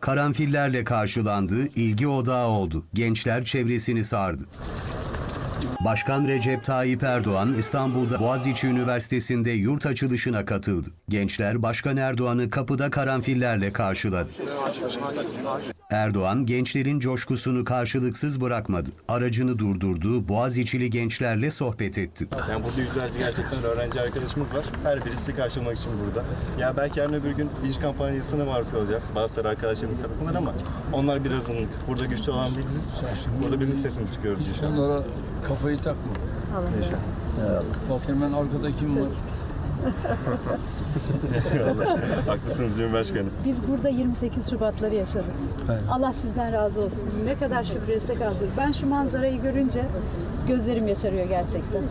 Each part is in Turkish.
Karanfillerle karşılandı, ilgi odağı oldu. Gençler çevresini sardı. Başkan Recep Tayyip Erdoğan İstanbul'da Boğaziçi Üniversitesi'nde yurt açılışına katıldı. Gençler Başkan Erdoğan'ı kapıda karanfillerle karşıladı. Erdoğan gençlerin coşkusunu karşılıksız bırakmadı. Aracını durdurdu, Boğaziçi'li gençlerle sohbet etti. Yani burada yüzlerce gerçekten öğrenci arkadaşımız var. Her birisi karşılamak için burada. Ya belki yarın öbür gün linç kampanyasına maruz kalacağız. Bazıları arkadaşlarımız tarafından ama onlar bir azınlık. Burada güçlü olan biziz. Burada bizim sesimiz çıkıyoruz inşallah. Onlara kafayı takma. Bak hemen arkada kim var? Haklısınız Cumhurbaşkanım. Biz burada 28 Şubatları yaşadık. Allah sizden razı olsun. Ne kadar şükretsek azdır. Ben şu manzarayı görünce gözlerim yaşarıyor gerçekten.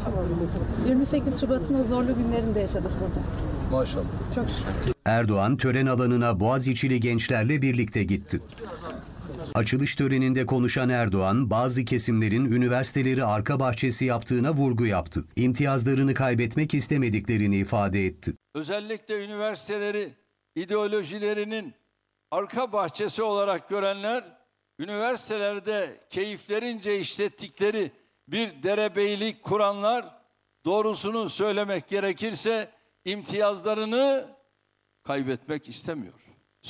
28 Şubat'ın o zorlu günlerini de yaşadık burada. Maşallah. Çok şükür. Erdoğan tören alanına Boğaziçi'li gençlerle birlikte gitti. Açılış töreninde konuşan Erdoğan, bazı kesimlerin üniversiteleri arka bahçesi yaptığına vurgu yaptı. İmtiyazlarını kaybetmek istemediklerini ifade etti. özellikle üniversiteleri ideolojilerinin arka bahçesi olarak görenler, üniversitelerde keyiflerince işlettikleri bir derebeylik kuranlar, doğrusunu söylemek gerekirse imtiyazlarını kaybetmek istemiyor.